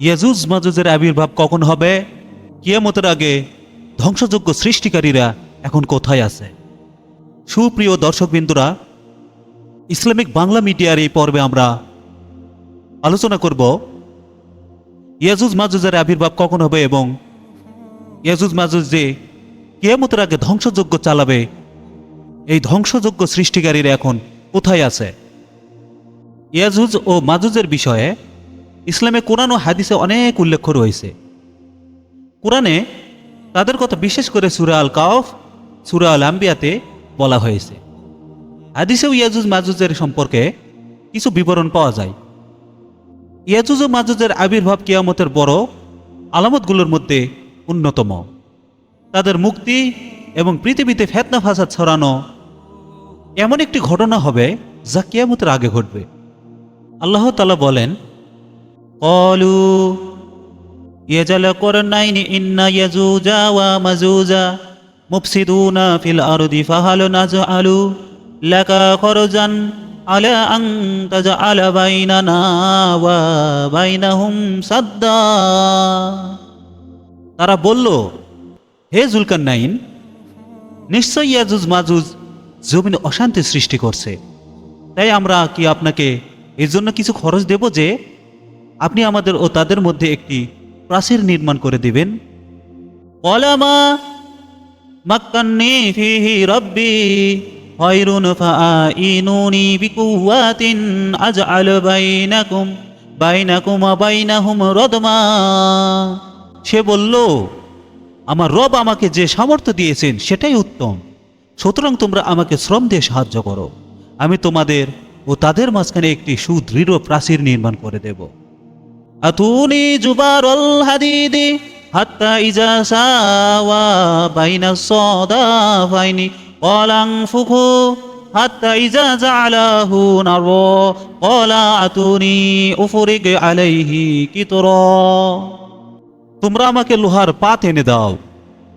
ইয়াজুজ মাজুজের আবির্ভাব কখন হবে? কিয়ামতের আগে ধ্বংসযোগ্য সৃষ্টিকারীরা এখন কোথায় আছে? সুপ্রিয় দর্শকবিন্দুরা, ইসলামিক বাংলা মিডিয়ার এই পর্বে আমরা আলোচনা করব ইয়াজুজ মাজুজের আবির্ভাব কখন হবে এবং ইয়াজুজ মাজুজ যে কিয়ামতের আগে ধ্বংসযজ্ঞ চালাবে, এই ধ্বংসযজ্ঞ সৃষ্টিকারীরা এখন কোথায় আছে? ইয়াজুজ ও মাজুজের বিষয়ে ইসলামে কোরআন ও হাদিসে অনেক উল্লেখ রয়েছে। কোরআনে তাদের কথা বিশেষ করে সুরা আল কাউফ সুরা আল আম্বিয়াতে বলা হয়েছে। হাদিসেও ইয়াজুজ মাজুজের সম্পর্কে কিছু বিবরণ পাওয়া যায়। ইয়াজুজ ও মাজুজের আবির্ভাব কিয়ামতের বড় আলামতগুলোর মধ্যে অন্যতম। তাদের মুক্তি এবং পৃথিবীতে ফেতনা ফাসাদ ছড়ানো এমন একটি ঘটনা হবে যা কিয়ামতের আগে ঘটবে। আল্লাহ তালা বলেন করনাইনি ইন্না ইয়াজুজা ওয়া মাজুজা মুফসিদুনা ফিল আরদি ফাহাল নাজআলু লাকা খরজান আলা আন তাজআলা বাইনানা ওয়া বাইনাহুম সাদ্দা তারা বলল, হে জুলকান্নাইন নিশ্চয় ইয়াজুজ মাজুজ জমিনে অশান্তি সৃষ্টি করছে। তাই আমরা কি আপনাকে এর জন্য কিছু খরচ দেব যে আপনি আমাদের ও তাদের মধ্যে একটি প্রাচীর নির্মাণ করে দিবেন। মাক্কান্নি রদমা। সে বলল, আমার রব আমাকে যে সামর্থ্য দিয়েছেন সেটাই উত্তম। সুতরাং তোমরা আমাকে শ্রম দিয়ে সাহায্য করো। আমি তোমাদের ও তাদের মাঝখানে একটি সুদৃঢ় প্রাচীর নির্মাণ করে দেব। আতুনি জুবারল হাদিদি হাত্তা ইজা সাওয়া বাইনা সদাফাইনি, কলাং ফুখু হাত্তা ইজা জালাহু নার, কলা আতুনি উফরিক আলাইহি কিতরা। তোমরা আমাকে লোহার পাত এনে দাও।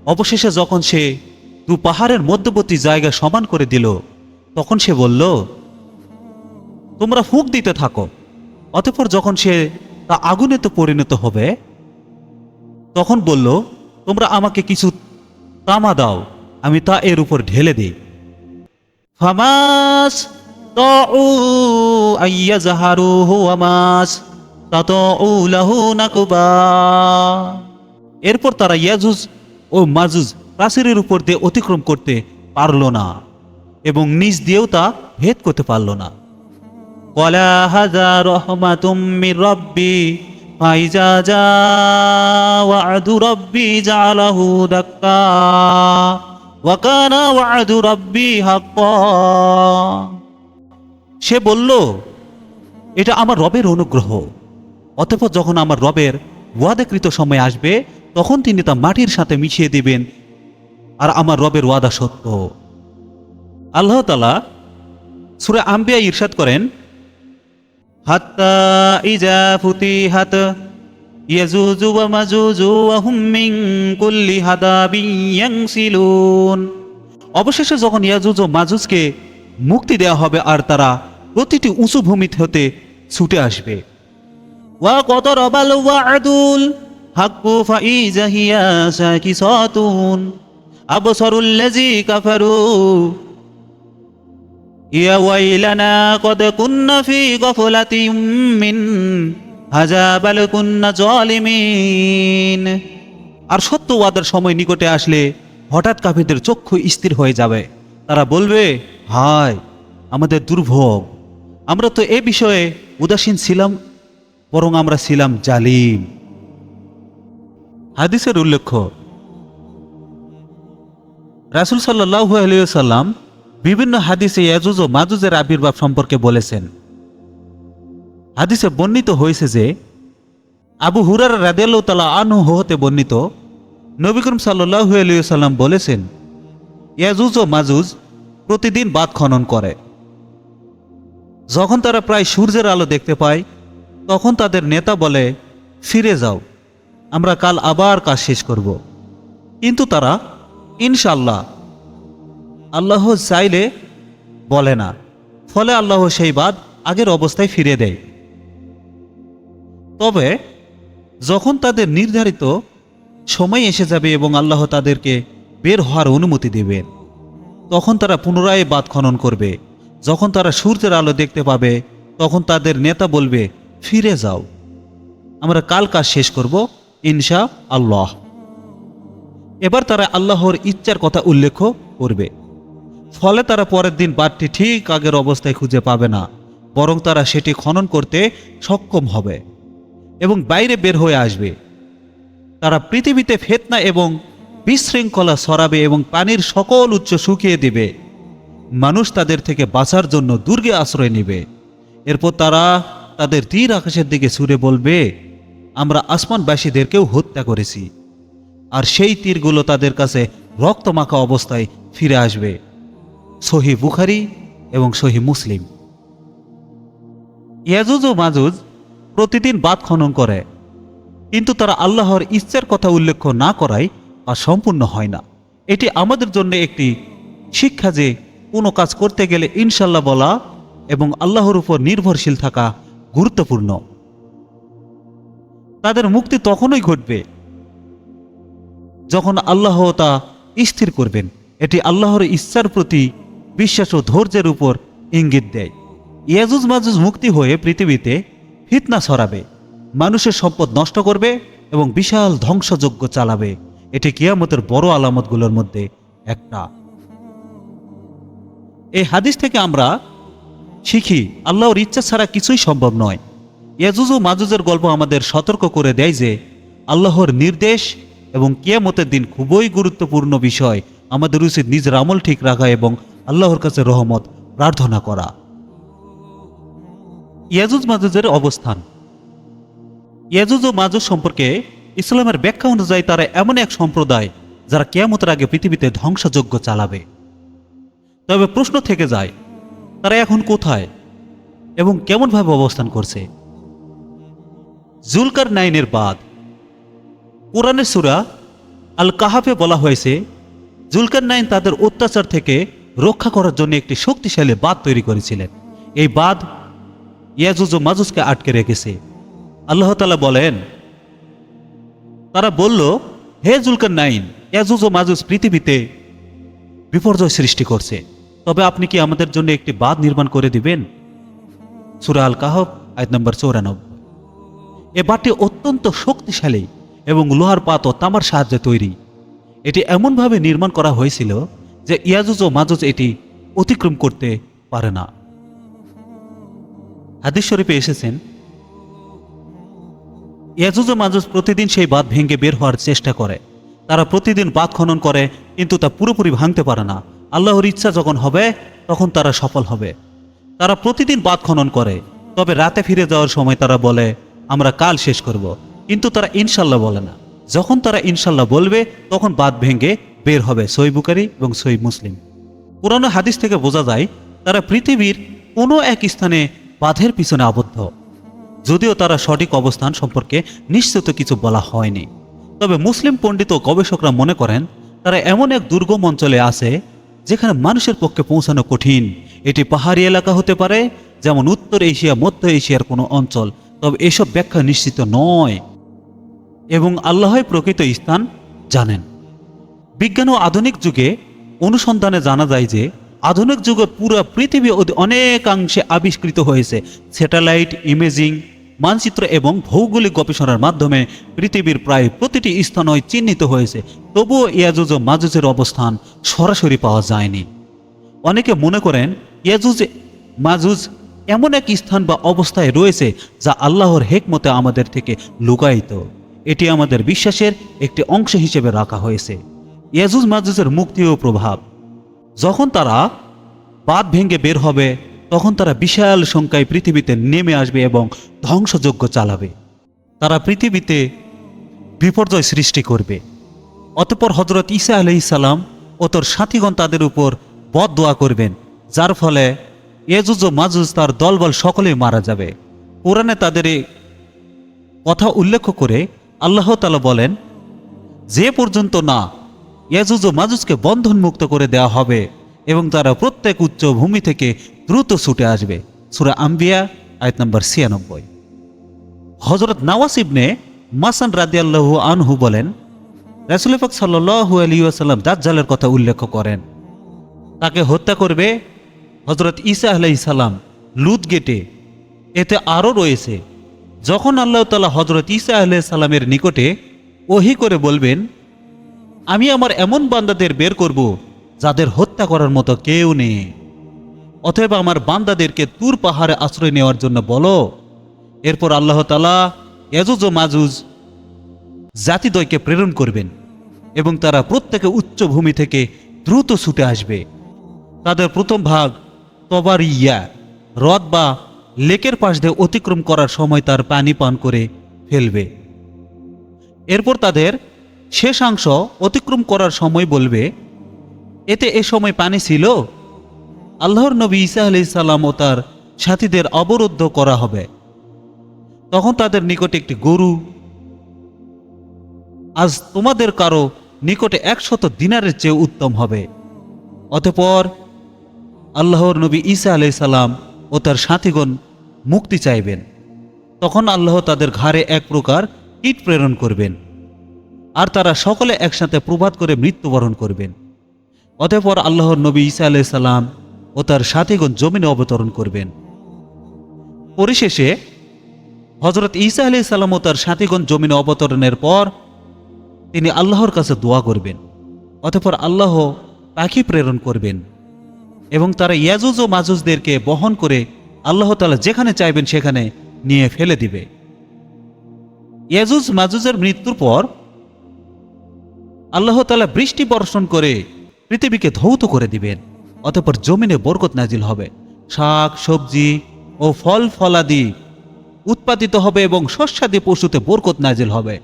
অবশেষে যখন সে দু পাহাড়ের মধ্যবর্তী জায়গা সমান করে দিল, তখন সে বলল, তোমরা ফুক দিতে থাকো। অতঃপর যখন সে তা আগুনে তো পরিণত হবে। তখন বলল, তোমরা আমাকে কিছু তামা দাও, আমি তা এর উপর ঢেলে দিই। ফামাস এরপর তারা ইয়াজুজ ও মাজুজ প্রাচীরের উপর দিয়ে অতিক্রম করতে পারল না এবং নিজ দিয়েও তা ভেদ করতে পারল না। কলা হাজা রহমাতুম মির রব্বি ফাইজা যা ওয়াদু রব্বি জালাহু দাক্কা, ওয়া কানা ওয়াদু রব্বি হাক্কা। সে বলল, এটা আমার রবের অনুগ্রহ। অতঃপর যখন আমার রবের ওয়াদাকৃত সময় আসবে, তখন তিনি তা মাটির সাথে মিশিয়ে দিবেন, আর আমার রবের ওয়াদা সত্য। আল্লাহ তালা সুরে আম্বিয়া ইরশাদ করেন হাত্তা ইজা ফুতি হাত ইয়াজুজু ওয়া মাজুজু ওয়া হুম মিন কুল্লি হাদাবিন ইয়ানসিলুন অবশেষে যখন ইয়াজুজ ও মাজুজকে মুক্তি দেওয়া হবে আর তারা প্রতিটি উঁচু ভূমি হতে ছুটে আসবে। ওয়া কত রবাল ওয়াদুল হাক্কু ফাইজা হিয়া সাকিসাতুন। আবসারুল লাযী কাফারু ইয়া ওয়াইলানা গফলাতিম আর সত্য ওয়াদার সময় নিকটে আসলে হঠাৎ কাফিরদের চক্ষু স্থির হয়ে যাবে। তারা বলবে, হায়, আমাদের দুর্ভোগ। আমরা তো এ বিষয়ে উদাসীন ছিলাম, বরং আমরা ছিলাম জালিম। হাদিসের উল্লেখ্য, রাসুল সাল্লাহ সাল্লাম বিভিন্ন হাদিসে ইয়াজুজ ও মাজুজের আবির্ভাব সম্পর্কে বলেছেন। হাদিসে বর্ণিত হয়েছে যে, আবু হুরার রাদেল তালা আনহু হতে বর্ণিত, নবী করিম সাল্লাহ বলেছেন, ইয়াজুজ ও মাজুজ প্রতিদিন বাদ খনন করে। যখন তারা প্রায় সূর্যের আলো দেখতে পায়, তখন তাদের নেতা বলে, ফিরে যাও, আমরা কাল আবার কাজ শেষ করব। কিন্তু তারা ইনশাল্লাহ আল্লাহ চাইলে বলে না। ফলে আল্লাহ সেই বাদ আগের অবস্থায় ফিরে দেয়। তবে যখন তাদের নির্ধারিত সময় এসে যাবে এবং আল্লাহ তাদেরকে বের হওয়ার অনুমতি দেবেন তখন তারা পুনরায় বাদ খনন করবে। যখন তারা সূর্যের আলো দেখতে পাবে, তখন তাদের নেতা বলবে, ফিরে যাও। আমরা কাল কাজ শেষ করব, ইনশা আল্লাহ। এবার তারা আল্লাহর ইচ্ছার কথা উল্লেখ করবে। ফলে তারা পরের দিন বাদটি ঠিক আগের অবস্থায় খুঁজে পাবে না, বরং তারা সেটি খনন করতে সক্ষম হবে এবং বাইরে বের হয়ে আসবে। তারা পৃথিবীতে ফেতনা এবং বিশৃঙ্খলা সরাবে এবং পানির সকল উচ্চ শুকিয়ে দেবে। মানুষ তাদের থেকে বাঁচার জন্য দুর্গে আশ্রয় নেবে। এরপর তারা তাদের তীর আকাশের দিকে ছুড়ে বলবে, আমরা আসমানবাসীদেরকেও হত্যা করেছি। আর সেই তীরগুলো তাদের কাছে রক্তমাখা অবস্থায় ফিরে আসবে। সহি বুখারি এবং সহি মুসলিম। ইয়াজুজ ও মাজুজ প্রতিদিন বাদ খনন করে, কিন্তু তারা আল্লাহর ইচ্ছার কথা উল্লেখ না করায় তা সম্পূর্ণ হয় না। এটি আমাদের জন্য একটি শিক্ষা যে কোনো কাজ করতে গেলে ইনশাল্লাহ বলা এবং আল্লাহর উপর নির্ভরশীল থাকা গুরুত্বপূর্ণ। তাদের মুক্তি তখনই ঘটবে যখন আল্লাহ তা স্থির করবেন। এটি আল্লাহর ইচ্ছার প্রতি বিশ্বাস ও ধৈর্যের উপর ইঙ্গিত দেয়। ইয়াজুজ মাজুজ মুক্তি হয়ে পৃথিবীতে ফিতনা ছড়াবে, মানুষের সম্পদ নষ্ট করবে এবং বিশাল ধ্বংসযজ্ঞ চালাবে। এটি কিয়ামতের বড় আলামতগুলোর মধ্যে একটা। এই হাদিস থেকে আমরা শিখি, আল্লাহর ইচ্ছা ছাড়া কিছুই সম্ভব নয়। ইয়াজুজ ও মাজুজের গল্প আমাদের সতর্ক করে দেয় যে, আল্লাহর নির্দেশ এবং কিয়ামতের দিন খুবই গুরুত্বপূর্ণ বিষয়। আমাদের উচিত নিজের আমল ঠিক রাখা এবং আল্লাহর কাছে রহমত, প্রার্থনা করা। ইয়াজুজ মাজুজের অবস্থান। ইয়াজুজ ও মাজুজ সম্পর্কে ইসলামের ব্যাখ্যা অনুযায়ী তারা এমন এক সম্প্রদায় যারা কেয়ামতের আগে পৃথিবীতে ধ্বংসযজ্ঞ চালাবে। তবে প্রশ্ন থেকে যায়, তারা এখন কোথায় এবং কেমনভাবে অবস্থান করছে? জুলকার নাইনের বাদ। কোরআনের সুরা আল কাহাফে বলা হয়েছে, জুলকার নাইন তাদের অত্যাচার থেকে রক্ষা করার জন্য একটি শক্তিশালী বাঁধ তৈরি করেছিলেন। এই বাঁধ ইয়াজুজ ও মাজুজকে আটকে রেখেছে। আল্লাহ তালা বলেন, তারা বলল, হে জুলকার নাইন ইয়াজুজ ও মাজুজ পৃথিবীতে বিপর্যয় সৃষ্টি করছে। তবে আপনি কি আমাদের জন্য একটি বাঁধ নির্মাণ করে দিবেন? সুরা আল কাহব আয়াত নম্বর চৌরানব্বই। এ বাঁধটি অত্যন্ত শক্তিশালী এবং লোহার পাত ও তামার সাহায্যে তৈরি। এটি এমনভাবে নির্মাণ করা হয়েছিল যে ইয়াজুজ ও মাজুজ এটি অতিক্রম করতে পারে না। হাদিস শরীফে এসেছেন, ইয়াজুজ ও মাজুজ প্রতিদিন সেই বাঁধ ভেঙে বের হওয়ার চেষ্টা করে। তারা প্রতিদিন বাঁধ খনন করে, কিন্তু তা পুরোপুরি ভাঙতে পারে না। আল্লাহর ইচ্ছা যখন হবে, তখন তারা সফল হবে। তারা প্রতিদিন বাঁধ খনন করে, তবে রাতে ফিরে যাওয়ার সময় তারা বলে, আমরা কাল শেষ করব। কিন্তু তারা ইনশাল্লাহ বলে না। যখন তারা ইনশাল্লাহ বলবে, তখন বাঁধ ভেঙে বের হবে সই বুকারি এবং সই মুসলিম। পুরানো হাদিস থেকে বোঝা যায়, তারা পৃথিবীর কোনো এক স্থানে বাঁধের পিছনে আবদ্ধ। যদিও তারা সঠিক অবস্থান সম্পর্কে নিশ্চিত কিছু বলা হয়নি। তবে মুসলিম পণ্ডিত ও গবেষকরা মনে করেন, তারা এমন এক দুর্গম অঞ্চলে আছে, যেখানে মানুষের পক্ষে পৌঁছানো কঠিন। এটি পাহাড়ি এলাকা হতে পারে, যেমন উত্তর এশিয়া, মধ্য এশিয়ার কোনো অঞ্চল। তবে এসব ব্যাখ্যা নিশ্চিত নয় এবং আল্লাহই প্রকৃত স্থান জানেন। বিজ্ঞান ও আধুনিক যুগে অনুসন্ধানে জানা যায় যে আধুনিক যুগে পুরো পৃথিবী অনেকাংশে আবিষ্কৃত হয়েছে স্যাটেলাইট, ইমেজিং, মানচিত্র এবং ভৌগোলিক গবেষণার মাধ্যমে পৃথিবীর প্রায় প্রতিটি স্থানই চিহ্নিত হয়েছে। তবুও ইয়াজুজ ও মাজুজের অবস্থান সরাসরি পাওয়া যায়নি। অনেকে মনে করেন, ইয়াজুজ, মাজুজ এমন এক স্থান বা অবস্থায় রয়েছে যা আল্লাহর হেকমতে আমাদের থেকে লুকায়িত। এটি আমাদের বিশ্বাসের একটি অংশ হিসেবে রাখা হয়েছে। ইয়াজুজ মাজুজের মুক্তি ও প্রভাব। যখন তারা বাদ ভেঙে বের হবে, তখন তারা বিশাল সংখ্যায় পৃথিবীতে নেমে আসবে এবং ধ্বংসযজ্ঞ চালাবে। তারা পৃথিবীতে বিপর্যয় সৃষ্টি করবে। অতপর হজরত ইসা ঈসা আলহিসাল্লাম ও তোর সাথীগণ তাদের উপর বদ দোয়া করবেন, যার ফলে এজুজ ও মাজুজ তার দলবল সকলেই মারা যাবে। কোরআনে তাদের কথা উল্লেখ করে আল্লাহ তালা বলেন, যে পর্যন্ত না ইয়াজুজ ও মাজুজকে বন্ধনমুক্ত করে দেওয়া হবে এবং তারা প্রত্যেক উচ্চ ভূমি থেকে দ্রুত ছুটে আসবে। সুরা আম্বিয়া, আয়াত নম্বর ছিয়ানব্বই। হজরত নওয়াজ ইবনে মাসান রাদিয়াল্লাহু আনহু বলেন রাসুল পাক সাল্লু আলী আসাল্লাম দাজ্জালের কথা উল্লেখ করেন। তাকে হত্যা করবে হজরত ঈসা আলাই সালাম লুত গেটে। এতে আরও রয়েছে, যখন আল্লাহ তালা হজরত ঈসা আলাই সালামের নিকটে ওহি করে বলবেন আমি আমার এমন বান্দাদের বের করব যাদের হত্যা করার মতো কেউ নেই। অতএব আমার বান্দাদেরকে তুর পাহাড়ে আশ্রয় নেওয়ার জন্য বলো। এরপর আল্লাহ তালা এজুজ ও মাজুজ জাতিদ্বয়কে প্রেরণ করবেন এবং তারা প্রত্যেকে উচ্চ ভূমি থেকে দ্রুত ছুটে আসবে। তাদের প্রথম ভাগ তবার ইয়া হ্রদ বা লেকের পাশ দিয়ে অতিক্রম করার সময় তার পানি পান করে ফেলবে। এরপর তাদের শেষাংশ অতিক্রম করার সময় বলবে, এতে এ সময় পানি ছিল? আল্লাহর নবী ঈসা আলি সাল্লাম ও তার সাথীদের অবরুদ্ধ করা হবে। তখন তাদের নিকটে একটি গরু, আজ তোমাদের কারও নিকটে একশত দিনারের চেয়ে উত্তম হবে। অতঃপর আল্লাহর নবী ঈসা আলাই সালাম ও তার সাথীগণ মুক্তি চাইবেন। তখন আল্লাহ তাদের ঘাড়ে এক প্রকার ইট প্রেরণ করবেন। আর তারা সকলে একসাথে প্রভাত করে মৃত্যুবরণ করবেন। অতঃপর আল্লাহর নবী ইসা আলাই সালাম ও তার সাথীগণ জমিনে অবতরণ করবেন। পরিশেষে হজরত ঈসা আলাই সালাম ও তার সাথীগণ জমিনে অবতরণের পর তিনি আল্লাহর কাছে দোয়া করবেন। অতঃপর আল্লাহ পাখি প্রেরণ করবেন এবং তারা ইয়াজুজ ও মাজুজদেরকে বহন করে আল্লাহ তালা যেখানে চাইবেন সেখানে নিয়ে ফেলে দিবে। ইয়াজুজ মাজুজের মৃত্যুর পর আল্লাহ তালা বৃষ্টি বর্ষণ করে পৃথিবীকে ধৌত করে দিবেন, অতপর জমিনে বরকত নাজিল হবে। শাক, সবজি ও ফল ফলাদি উৎপাদিত হবে এবং শস্যাদি পশুতে বরকত নাজিল হবে।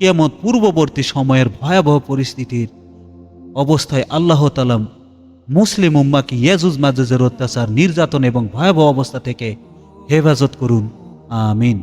কেমন পূর্ববর্তী সময়ের ভয়াবহ পরিস্থিতির অবস্থায় আল্লাহ তালাম মুসলিম উম্মাকে ইয়াজুজ মাজুজের অত্যাচার, নির্যাতন এবং ভয়াবহ অবস্থা থেকে হেফাজত করুন। আমিন।